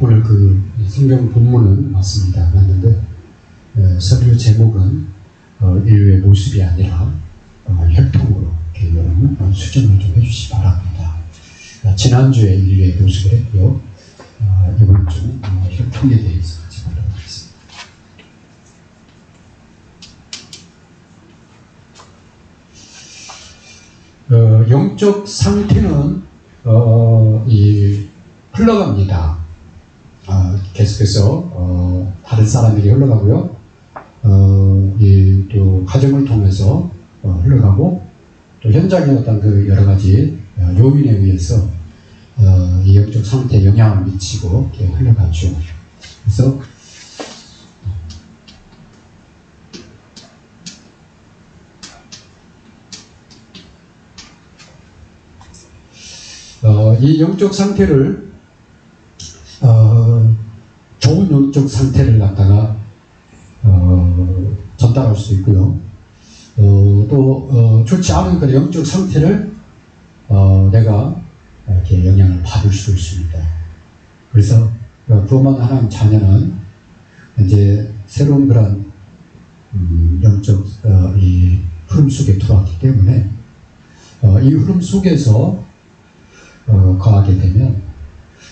오늘 그 성경 본문은 맞습니다. 맞는데 에, 설교 제목은 어, 인류의 모습이 아니라 어, 이렇게 여러분 어, 수정을 좀 해주시기 바랍니다. 어, 지난주에 인류의 모습을 했고요. 어, 이번 주 어, 혈통에 대해서 같이 보도록 하겠습니다. 어, 영적 상태는 어, 이 흘러갑니다. 아, 계속해서 어, 다른 사람에게 흘러가고요. 어, 이, 또 가정을 통해서 어, 흘러가고 또 현장의 어떤 그 여러 가지 어, 요인에 의해서 어, 이 영적 상태에 영향을 미치고 이렇게 흘러가죠. 그래서 어, 이 영적 상태를 어, 좋은 영적 상태를 갖다가 어, 전달할 수 있고요. 어, 또 어, 좋지 않은 그런 영적 상태를 어, 내가 이렇게 영향을 받을 수 있습니다. 그래서 어, 구원받은 하나님 자녀는 이제 새로운 그런 음, 영적 어, 이 흐름 속에 들어왔기 때문에 어, 이 흐름 속에서 어, 거하게 되면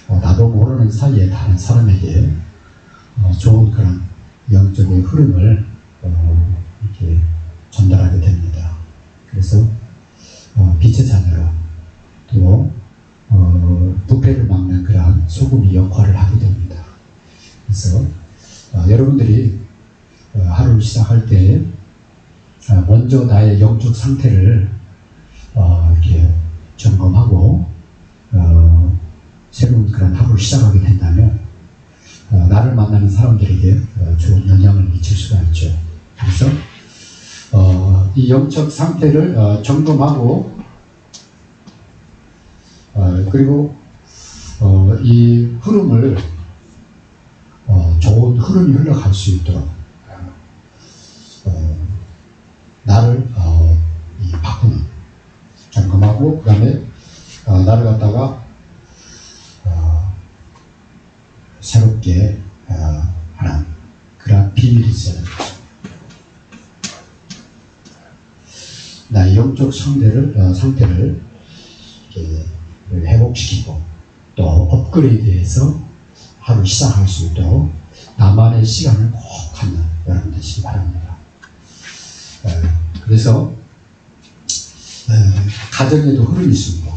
어, 나도 모르는 사이에 다른 사람에게 어, 좋은 그런 영적인 흐름을 어, 이렇게 전달하게 됩니다. 그래서 어, 빛의 자녀로 또 어, 부패를 막는 그러한 소금이 역할을 하게 됩니다. 그래서 어, 여러분들이 어, 하루를 시작할 때 어, 먼저 나의 영적 상태를 어, 이렇게 점검하고 어, 새로운 그런 하루를 시작하게 된다면 어, 나를 만나는 사람들에게 어, 좋은 영향을 미칠 수가 있죠. 그래서 어, 이 영적 상태를 어, 점검하고 어, 그리고 어, 이 흐름을 어, 좋은 흐름이 흘러갈 수 있도록 어, 나를 어, 이 바꾸는 점검하고 그 다음에 어, 나를 갖다가 어, 새롭게 어, 하는 그런 비밀이 됩니다. 나의 영적 상태를 어, 상태를 이렇게 회복시키고 또 업그레이드해서 하루 시작할 수 있도록 나만의 시간을 꼭 갖는 여러분 되시기 바랍니다. 에, 그래서 에, 가정에도 흐름이 있습니다.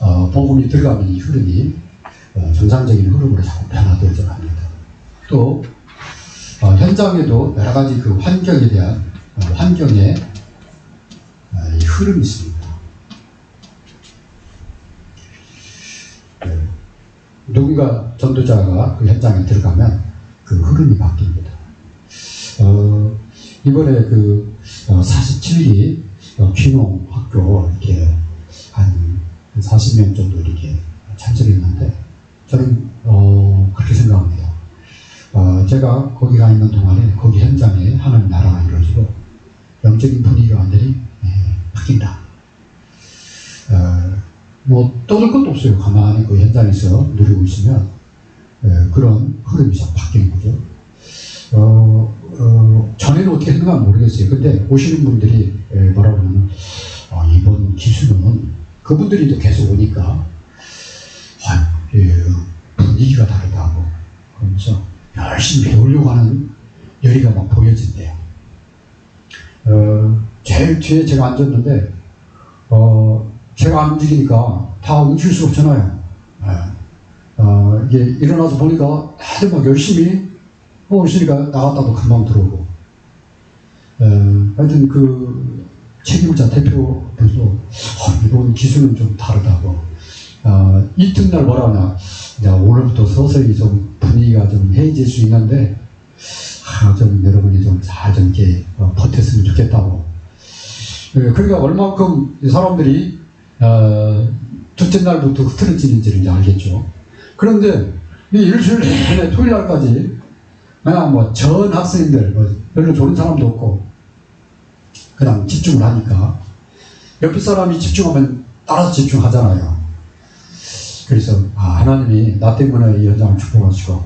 어, 복음이 들어가면 이 흐름이 어, 정상적인 흐름으로 자꾸 변화되어 갑니다. 또 어, 현장에도 여러 가지 그 환경에 대한 어, 환경에 어, 이 흐름이 있습니다. 네. 누군가 전도자가 그 현장에 들어가면 그 흐름이 바뀝니다. 어, 이번에 그 어, 47기 어, 귀농 학교 40명 정도 이렇게 참석했는데 저는 어, 그렇게 생각합니다. 어, 제가 거기 가 있는 동안에 거기 현장에 하나님 나라가 이루어지고 영적인 분위기가 완전히 예, 바뀐다. 어, 뭐 떠들 것도 없어요. 가만히 그 현장에서 누리고 있으면 예, 그런 흐름이 싹 바뀌는 거죠. 어, 어, 전에는 어떻게 했는가 모르겠어요. 근데 오시는 분들이 예, 뭐라고 하면 어, 이번 기수는 그분들이 또 계속 오니까 아, 예, 분위기가 다르다고 그러면서 열심히 배우려고 하는 열의가 막 보여진대요. 어, 제일 뒤에 제가 앉았는데, 어, 제가 안 움직이니까 다 움직일 수 없잖아요. 예. 어, 이게 일어나서 보니까 다들 막 열심히 하고 있으니까 나갔다도 금방 들어오고. 에, 하여튼 그 책임자 대표분도 어, 이번 기술은 좀 다르다고. 어, 이튿날 뭐라 하나, 이제 오늘부터 서서히 좀 분위기가 좀 해질 수 있는데, 아, 좀 여러분이 좀 잘좀 이렇게 어, 버텼으면 좋겠다고. 예, 그러니까 얼만큼 이 사람들이, 어, 둘째 날부터 흐트러지는지를 이제 알겠죠. 그런데 이 일주일 내내 토요일 날까지 그냥 뭐 전 학생들, 뭐 별로 좋은 사람도 없고, 그냥 집중을 하니까, 옆에 사람이 집중하면 따라서 집중하잖아요. 그래서 아, 하나님이 나 때문에 이 현장을 축복하시고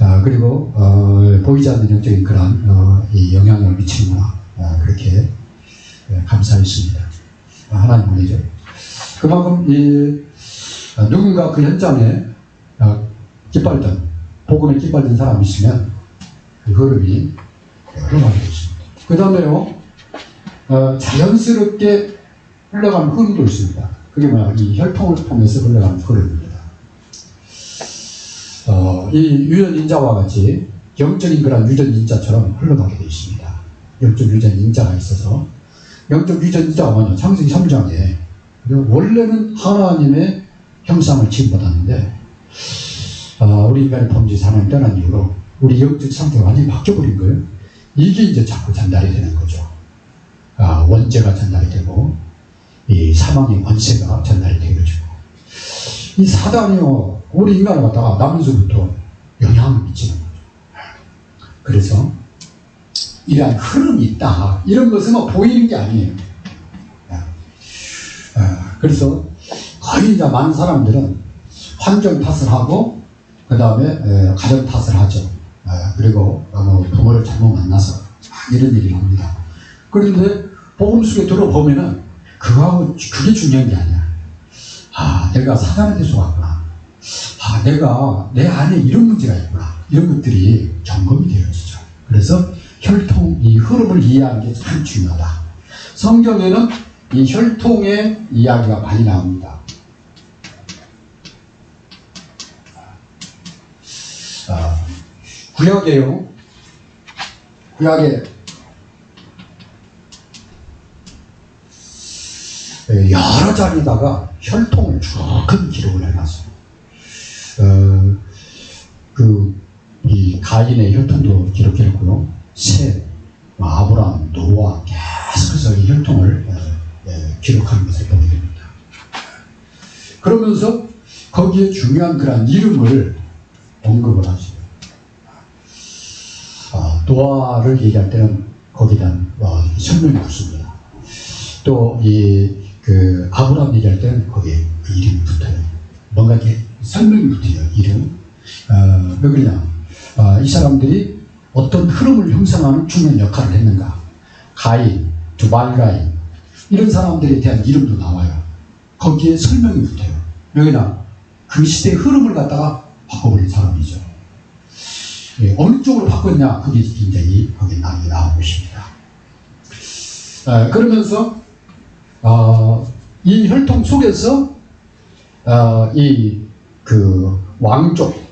아, 그리고 어, 보이지 않는 영적인 그런 어, 이 영향을 미치는구나 아, 그렇게 예, 감사했습니다. 아, 하나님 은혜죠. 그만큼 이 아, 누군가 그 현장에 아, 기빨던 복음에 기빨던 사람이 있으면 그 흐름이 흘러가게 되십니다. 그 다음에요 어, 자연스럽게 흘러가는 흐름도 있습니다. 그게 뭐야? 이 혈통을 통해서 흘러가는 흐름입니다. 어, 이 유전인자와 같이 영적인 그런 유전인자처럼 흘러가게 되어 있습니다. 영적 유전인자가 있어서 영적 유전인자가 뭐냐? 창세기 3장에 원래는 하나님의 형상을 지음받았는데 어, 우리 인간의 범죄 하나님 떠난 이후로 우리 영적 상태가 완전히 바뀌어버린 거예요. 이게 이제 자꾸 전달이 되는 거죠. 아, 원죄가 전달이 되고 이 사망의 권세가 전달이 되어지고 이 사단이요 우리 인간을 갖다가 나면서부터 영향을 미치는 거죠. 그래서 이러한 흐름이 있다 이런 것은 뭐 보이는 게 아니에요. 아, 그래서 거의 이제 많은 사람들은 환경 탓을 하고 그 다음에 가정 탓을 하죠. 아, 그리고 뭐 부모를 잘못 만나서 이런 얘기를 합니다. 그런데 복음 속에 들어보면은 그거하고 그게 중요한 게 아니야. 아, 내가 사단한테 속았구나. 아, 내가 내 안에 이런 문제가 있구나. 이런 것들이 점검이 되어지죠. 그래서 혈통, 이 흐름을 이해하는 게 참 중요하다. 성경에는 이 혈통의 이야기가 많이 나옵니다. 아, 구약에요. 구약에 여러 자리에다가 혈통을 쭉큰 기록을 해놨어요. 어, 그, 이 가인의 혈통도 기록했고요. 셋, 뭐 아브람, 노아, 계속해서 이 혈통을 예, 예, 기록하는 것을 보게 됩니다. 그러면서 거기에 중요한 그런 이름을 언급을 하죠. 아, 노아를 얘기할 때는 거기에 대한 어, 설명이 없습니다. 또, 이, 그, 아브라함 얘기할 때는 거기에 그 이름이 붙어요. 뭔가 이렇게 설명이 붙어요, 이름. 어, 왜 그러냐. 어, 이 사람들이 어떤 흐름을 형성하는 중요한 역할을 했는가. 가인, 두발가인, 이런 사람들에 대한 이름도 나와요. 거기에 설명이 붙어요. 여기다 그 시대의 흐름을 갖다가 바꿔버린 사람이죠. 예, 어느 쪽으로 바꿨냐, 그게 굉장히 거기에 나오게 나오고 있습니다. 어, 그러면서 어, 이 혈통 속에서 어, 이그 왕족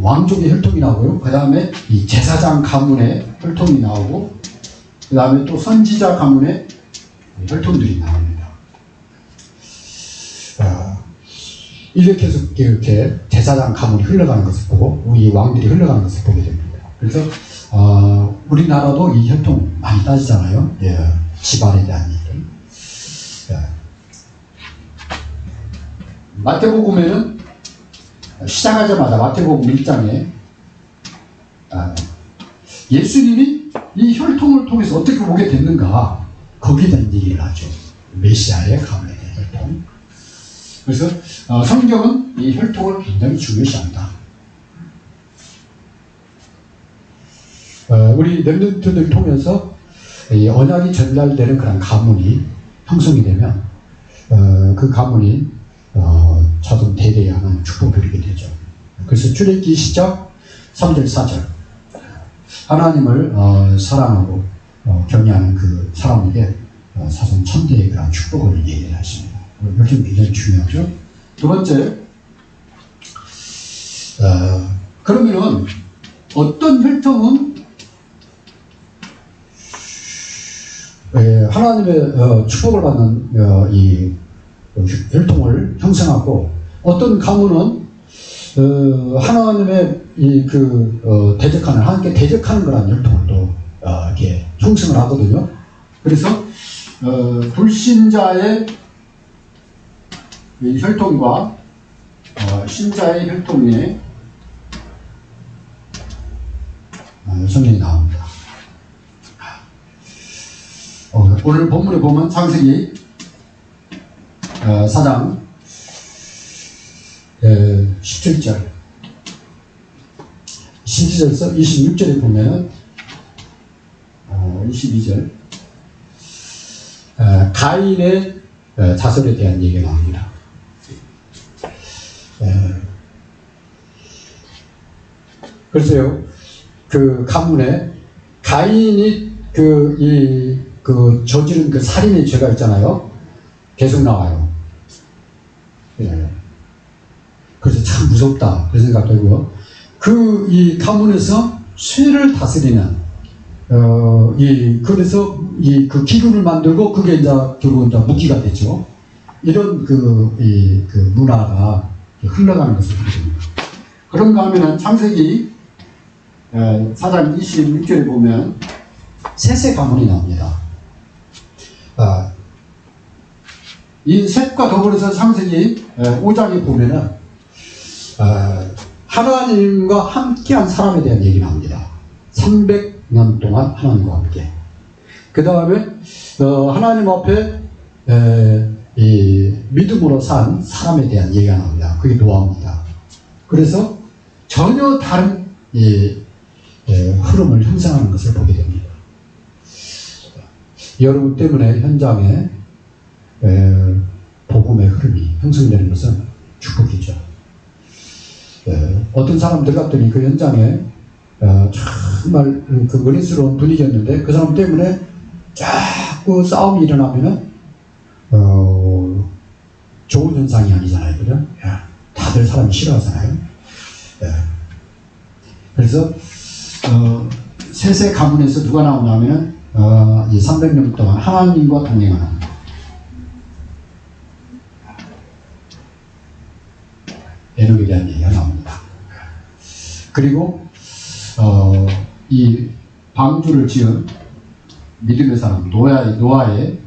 왕족의 혈통이 나오고요. 그 다음에 이 제사장 가문의 혈통이 나오고 그 다음에 또 선지자 가문의 혈통들이 나옵니다. 어, 이렇게 해서 이렇게 제사장 가문이 흘러가는 것을 보고 이 왕들이 흘러가는 것을 보게 됩니다. 그래서 어, 우리나라도 이 혈통 많이 따지잖아요. 예, 집안에 대한 얘기. 예. 마태복음에는 시작하자마자 마태복음 1장에 아, 예수님이 이 혈통을 통해서 어떻게 오게 됐는가 거기에 대한 얘기를 하죠. 메시아의 가문에 대한 혈통. 그래서 어, 성경은 이 혈통을 굉장히 중요시한다. 우리 렘넌트들 통해서 이 언약이 전달되는 그런 가문이 형성이 되면 어, 그 가문이 어, 자동 대대양은 축복을 누리게 되죠. 그래서 출애기 시작 3절 4절 하나님을 어, 사랑하고 어, 경외하는 그 사람에게 어, 사선 천대의 그런 축복을 얘기를 하십니다. 이것이 굉장히 중요하죠. 두 번째 어, 그러면은 어떤 혈통은 에, 하나님의 어, 축복을 받는 어, 이 혈통을 형성하고 어떤 가문은 어, 하나님의 이그 어, 대적하는 하나님께 대적하는 거라는 혈통을 또 어, 이렇게 형성을 하거든요. 그래서 어, 불신자의 이 혈통과 어, 신자의 혈통에 어, 성경이 나옵니다. 어, 오늘 본문에 보면 창세기 어, 4장 에, 17절. 17절에서 26절에 보면은 어, 22절. 어, 가인의 어, 자손에 대한 얘기가 나옵니다. 에, 그래서요, 그 가문에 가인이 그, 이, 그 저지른 그 살인의 죄가 있잖아요. 계속 나와요. 예. 그래서 참 무섭다. 그런 생각 들고요. 그, 이 가문에서 쇠를 다스리는, 어, 이, 그래서 이 그 기gun을 만들고 그게 이제 결국은 이제 무기가 되죠. 이런 그, 이, 그 문화가 흘러가는 것을 보입니다. 그런가 하면은 창세기 어, 4장 26절에 보면 셋의 가문이 나옵니다. 아, 이 셋과 더불어서 창세기 5장에 보면은 아, 하나님과 함께한 사람에 대한 얘기 나옵니다. 300년 동안 하나님과 함께. 그 다음에 어, 하나님 앞에 믿음으로 산 사람에 대한 얘기가 나옵니다. 그게 노아입니다. 그래서 전혀 다른 흐름을 형성하는 것을 보게 됩니다. 여러분 때문에 현장에 에, 복음의 흐름이 형성되는 것은 축복이죠. 에, 어떤 사람들 같더니 그 현장에 어, 정말 그 은혜스러운 분위기였는데 그 사람 때문에 자꾸 싸움이 일어나면은 어, 좋은 현상이 아니잖아요, 그죠? 야, 다들 사람 싫어하잖아요. 예. 그래서 어, 셋의 가문에서 누가 나오냐면은 어, 이 300년 동안 하나님과 동행하는 에녹에 대한 얘기가 나옵니다. 그리고 어, 이 방주를 지은 믿음의 사람 노아의, 노아의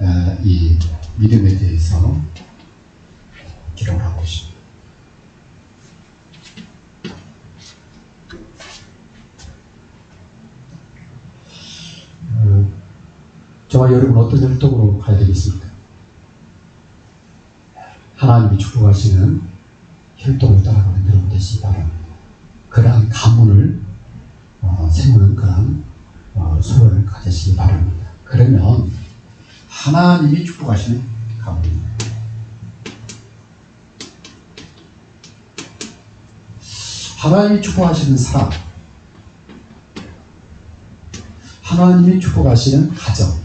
에, 이 믿음에 대해서 기록을 하고 있습니다. 어, 저와 여러분 어떤 혈통으로 가야 되겠습니까? 하나님이 축복하시는 혈통을 따라가는 여러분 되시기 바랍니다. 그러한 가문을 어, 세우는 그러한 어, 소원을 가지시기 바랍니다. 그러면 하나님이 축복하시는 가문입니다. 하나님이 축복하시는 사람, 하나님이 축복하시는 가정,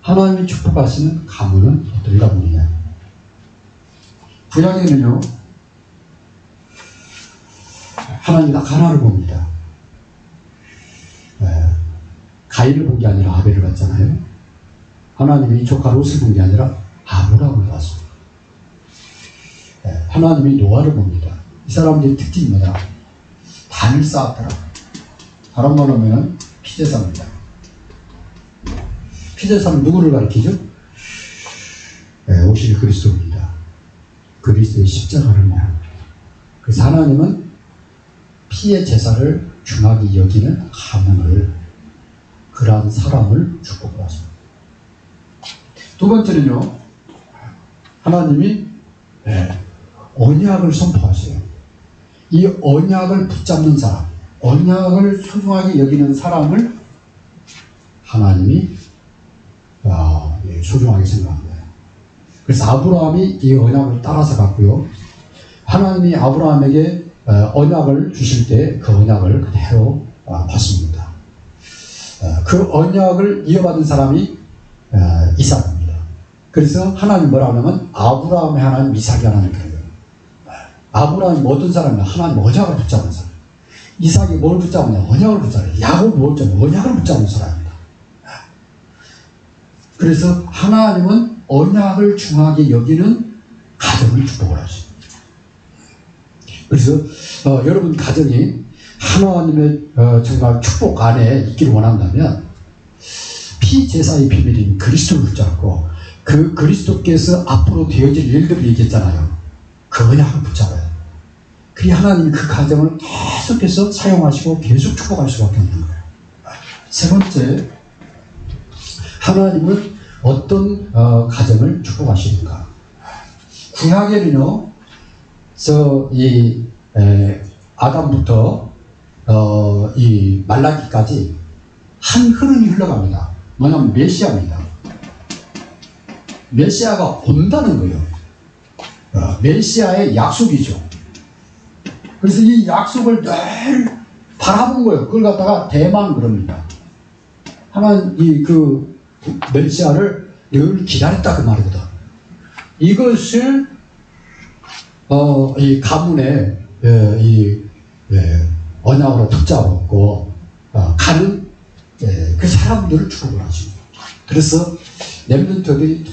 하나님이 축복하시는 가문은 어떤 가문이냐? 구약에는요, 하나님이 딱 하나를 봅니다. 예, 가인을 본 게 아니라 아벨을 봤잖아요. 하나님이 조카 롯을 본 게 아니라 아브라함을 봤습니다. 예, 하나님이 노아를 봅니다. 이 사람들의 특징이 뭐냐? 단을 쌓았더라. 다른 말로 하면 피제사입니다. 피제사는 누구를 가리키죠? 예, 오실 그리스도입니다. 그리스도의 십자가를 말합니다. 그래서 하나님은 피의 제사를 중하게 여기는 가문을 그러한 사람을 축복을 하십니다. 두 번째는요, 하나님이 예, 언약을 선포하세요. 이 언약을 붙잡는 사람, 언약을 소중하게 여기는 사람을 하나님이 아, 예, 소중하게 생각합니다. 그래서 아브라함이 이 언약을 따라서 갔고요. 하나님이 아브라함에게 어, 언약을 주실 때 그 언약을 그대로 어, 받습니다. 어, 그 언약을 이어받은 사람이 이삭입니다. 그래서 하나님 뭐라 하냐면 아브라함의 하나님, 이삭의 하나님 그래요. 아브라함이 어떤 사람이냐? 하나님 언약을 붙잡은 사람. 이삭이 뭘 붙잡느냐? 언약을 붙잡아요. 야곱 뭘 붙잡냐? 언약을 붙잡는 사람입니다. 그래서 하나님은 언약을 중하게 여기는 가정을 축복을 하십니다. 그래서 어, 여러분 가정이 하나님의 어, 정말 축복 안에 있기를 원한다면 피제사의 비밀인 그리스도를 붙잡고 그 그리스도께서 앞으로 되어질 일들을 얘기했잖아요. 그 언약을 붙잡아야 돼요. 그리 하나님이 그 가정을 계속해서 사용하시고 계속 축복할 수밖에 없는 거예요. 세 번째, 하나님은 어떤 어, 가정을 축복하시는가? 구약에는요, 저이 아담부터 어, 이 말라기까지 한 흐름이 흘러갑니다. 뭐냐면 메시아입니다. 메시아가 온다는 거예요. 어, 메시아의 약속이죠. 그래서 이 약속을 늘 바라본 거예요. 그걸 갖다가 대만 그럽니다. 하나님 이그 메시아를 늘 기다렸다 그 말이거든. 이것을 어, 이 가문의 예, 이 예, 언약으로 붙잡았고 어, 가는 예, 그 사람들을 축복을 하십니다. 그래서 렘넌트들이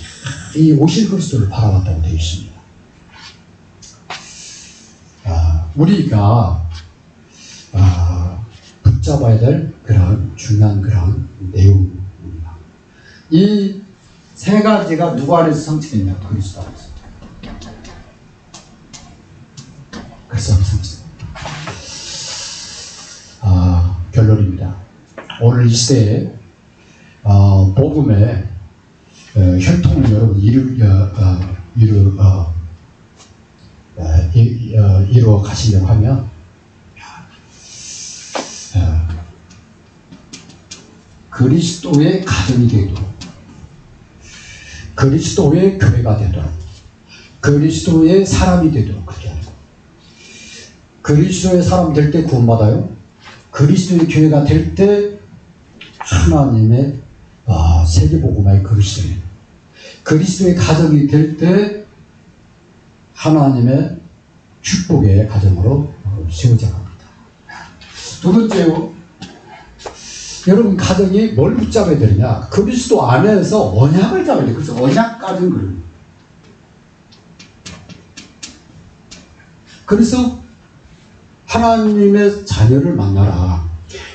이 오실 그리스도를 바라봤다고 되어 있습니다. 아, 우리가 아, 붙잡아야 될 그런 중요한 그런 내용입니다. 이 세 가지가 누구 안에서 성취되냐? 그리스도 안에서. 그래서 성취됩니다. 아, 결론입니다. 오늘 이 시대에 어, 복음의 어, 혈통을 여러분 이루, 어, 어, 이루, 어, 어, 이, 어, 이루어 가시려고 하면 어, 그리스도의 가정이 되도록 그리스도의 교회가 되도록 그리스도의 사람이 되도록 그렇게. 그리스도의 사람 될 때 구원받아요. 그리스도의 교회가 될 때 하나님의 아, 세계복음화의 그리스도예요. 그리스도의 가정이 될 때 하나님의 축복의 가정으로 세워져 갑니다. 두 번째요. 여러분 가정이 뭘 붙잡아야 되느냐? 그리스도 안에서 언약을 잡아야 돼. 그래서 언약 거예요. 그래서 하나님의 자녀를 만나라.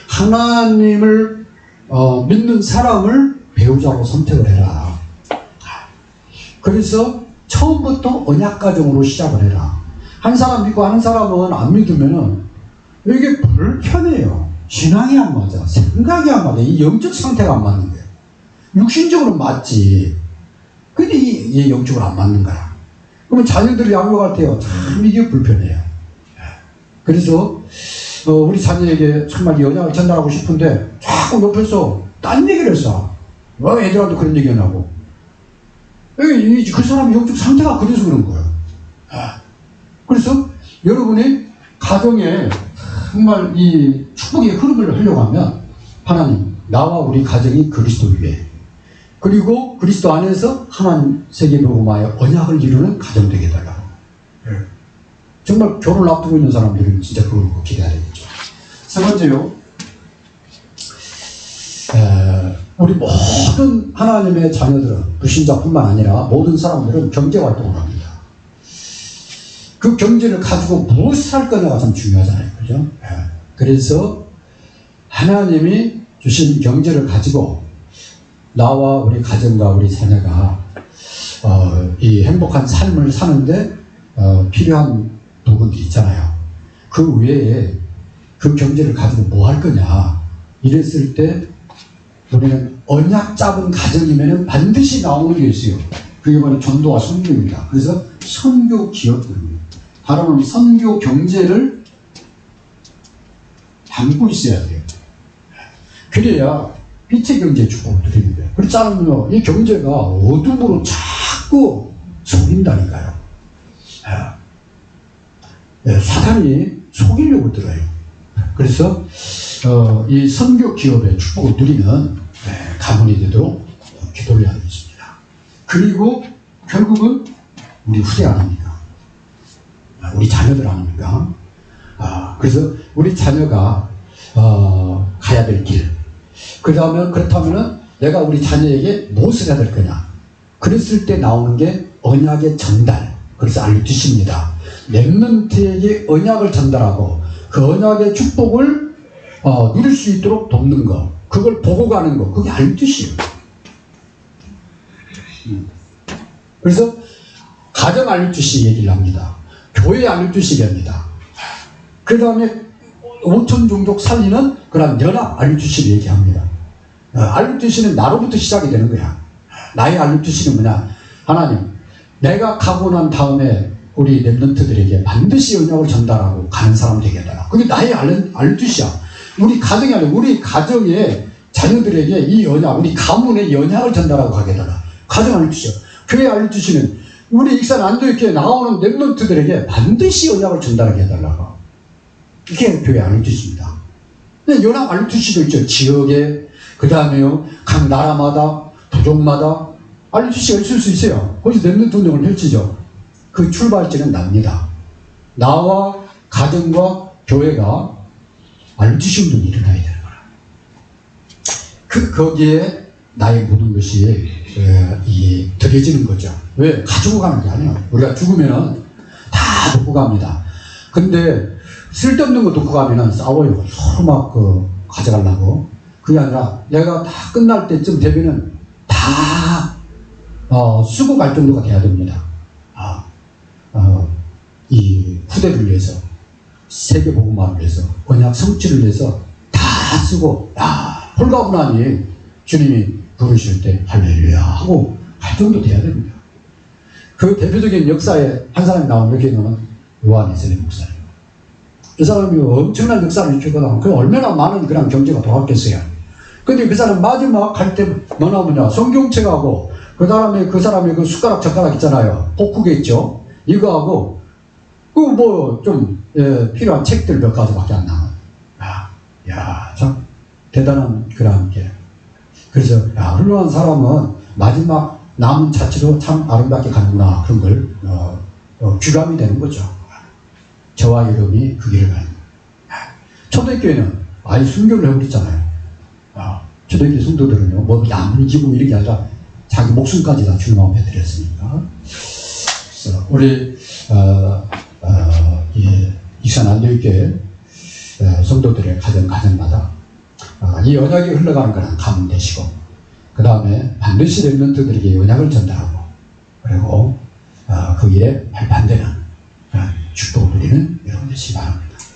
하나님을 어, 믿는 사람을 배우자로 선택을 해라. 그래서 처음부터 언약 가정으로 시작을 해라. 한 사람 믿고 한 사람은 안 믿으면은 이게 불편해요. 신앙이 안 맞아. 생각이 안 맞아. 이 영적 상태가 안 맞는 거예요. 육신적으로 맞지. 근데 이, 이 영적으로 안 맞는 거야. 그러면 자녀들이 양육할 때요. 참 이게 불편해요. 그래서 어, 우리 자녀에게 정말 영향을 전달하고 싶은데 자꾸 옆에서 딴 얘기를 했어. 왜 애들한테 그런 얘기. 이- 이- 그 사람 영적 상태가 그래서 그런 거예요. 아, 그래서 여러분이 가정에 정말 이 축복의 흐름을 하려고 하면 하나님, 나와 우리 가정이 그리스도 위에 그리고 그리스도 안에서 하나님 세계복음화의 언약을 이루는 가정 되게 달라고. 정말 결혼을 앞두고 있는 사람들은 진짜 그걸 꼭 기대해야 되겠죠. 세 번째요. 에, 우리 모든 하나님의 자녀들은 불신자뿐만 아니라 모든 사람들은 경제 활동을 합니다. 그 경제를 가지고 무엇을 할 거냐가 참 중요하잖아요. 그죠? 예. 그래서 하나님이 주신 경제를 가지고 나와 우리 가정과 우리 자녀가 어, 이 행복한 삶을 사는데 어, 필요한 부분들이 있잖아요. 그 외에 그 경제를 가지고 뭐 할 거냐 이랬을 때 우리는 언약 잡은 가정이면 반드시 나오는 게 있어요. 그게 바로 전도와 선교입니다. 그래서 선교 기업들입니다. 다른 말로 선교 경제를 담고 있어야 돼요. 그래야 빛의 경제 축복을 드리는 거예요. 그렇지 않으면 이 경제가 어둠으로 자꾸 속인다니까요. 아, 예, 사단이 속이려고 들어요. 그래서 어, 이 선교 기업의 축복을 누리는 예, 가문이 되도록 기도를 해야 되겠습니다. 그리고 결국은 우리 후대 아닙니까? 아, 우리 자녀들 아닙니까? 아, 그래서 우리 자녀가 어, 가야 될 길. 그 다음에 그렇다면은 내가 우리 자녀에게 무엇을 해야 될 거냐? 그랬을 때 나오는 게 언약의 전달. 그래서 알려주십니다. 랩런트에게 언약을 전달하고 그 언약의 축복을 어, 누릴 수 있도록 돕는 거. 그걸 보고 가는 거. 그게 알듯이에요. 음. 그래서 가정 알듯이 얘기를 합니다. 교회 알듯이 얘기합니다. 그 다음에 오천 종족 살리는 그런 연합 알려주시를 얘기합니다. 어, 알루트시는 나로부터 시작이 되는 거야. 나의 알루트시는 뭐냐? 하나님, 내가 가고 난 다음에 우리 랩런트들에게 반드시 언약을 전달하고 가는 사람 해달라. 그게 나의 알루트시야. 우리 가정이 아니라 우리 가정의 자녀들에게 이 언약, 우리 가문의 연약을 전달하고 해달라. 가정 알루트시야. 교회 알루트시는 우리 익산 안도교회 나오는 랩런트들에게 반드시 언약을 전달하게 해달라고. 이게 교회 알루트시입니다. 근데 연합 알루트시도 있죠. 지역에, 그 다음에요, 각 나라마다, 도종마다 알루트시가 있을 수 있어요. 거기서 랩런트 운동을 펼치죠. 그 출발지는 납니다. 나와 가정과 교회가 운동이 일어나야 되는 거라. 그, 거기에 나의 모든 것이, 에, 이, 드려지는 거죠. 왜? 가지고 가는 게 아니에요. 우리가 죽으면은 다 놓고 갑니다. 근데 쓸데없는 거 놓고 가면은 싸워요. 서로 막, 그, 가져가려고. 그게 아니라 내가 다 끝날 때쯤 되면은 다, 어, 쓰고 갈 정도가 돼야 됩니다. 이 후대를 위해서, 세계 복음화를 위해서, 언약 성취를 위해서 다 쓰고, 야, 홀가분하니 주님이 부르실 때 할렐루야 하고 할 정도 돼야 됩니다. 그 대표적인 역사에 한 사람이 나오는 경우는 요한이스의 목사님. 그 사람이 엄청난 역사를 일으켰거든. 그 얼마나 많은 그런 경제가 돌았겠어요. 근데 그 사람 마지막 갈 때 뭐나 뭐냐 성경책하고 그 다음에 그 사람의 그 숟가락 젓가락 있잖아요. 복국에 있죠. 이거하고 그뭐좀 필요한 책들 몇 가지밖에 안 나와. 야, 야, 참 대단한 그런 게. 그래서 야, 훌륭한 사람은 마지막 남은 자체로 참 아름답게 가는구나 그런 걸 어, 어, 귀감이 되는 거죠. 저와 여러분이 그 길을 가는 거예요. 초대교회는 아예 순교를 해버렸잖아요. 아, 초대교회 성도들은요, 뭐 야물지고 이런 게 아니라 자기 목숨까지 다 주님 앞에 드렸으니까. 그래서 우리 어, 어, 이 익산 안교회 어, 성도들의 가정 가정마다 어, 이 언약이 흘러가는 거는 가문 되시고 그 다음에 반드시 렘런트들에게 언약을 전달하고 그리고 어, 그 일에 발판되는 그런 축복을 누리는 여러분 되시기 바랍니다.